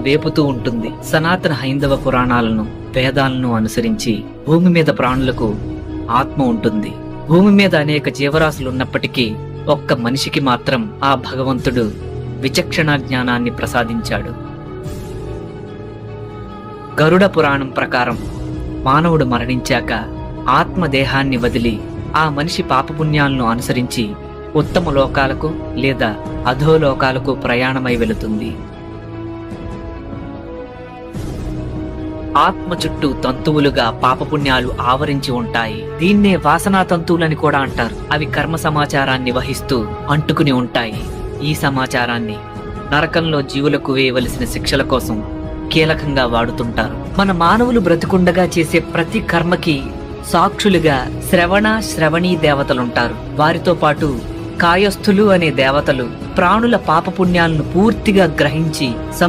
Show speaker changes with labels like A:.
A: వేపుతూ ఉంటుంది. సనాతన హైందవ పురాణాలను వేదాలను అనుసరించి భూమి మీద ప్రాణులకు ఆత్మ ఉంటుంది. భూమి మీద అనేక జీవరాశులు ఉన్నప్పటికీ ఒక్క మనిషికి మాత్రం ఆ భగవంతుడు విచక్షణ జ్ఞానాన్ని ప్రసాదించాడు. గరుడ పురాణం ప్రకారం మానవుడు మరణించాక ఆత్మ దేహాన్ని వదిలి ఆ మనిషి పాపపుణ్యాలను అనుసరించి ఉత్తమ లోకాలకు లేదా అధోలోకాలకు ప్రయాణమై వెళుతుంది. ఆత్మ చుట్టూ తంతువులుగా పాపపుణ్యాలు ఆవరించి ఉంటాయి. దీన్నే వాసనా తంతువులని కూడా అంటారు. అవి కర్మ సమాచారాన్ని వహిస్తూ అంటుకుని ఉంటాయి. ఈ సమాచారాన్ని నరకంలో జీవులకు వేయవలసిన శిక్షల కోసం కీలకంగా వాడుతుంటారు. మన మానవులు బ్రతికుండగా చేసే ప్రతి కర్మకి సాక్షులుగా శ్రవణ శ్రవణీ దేవతలుంటారు. వారితో పాటు కాయస్థులు అనే దేవతలు ప్రాణుల పాపపుణ్యాలను పూర్తిగా గ్రహించి సంస్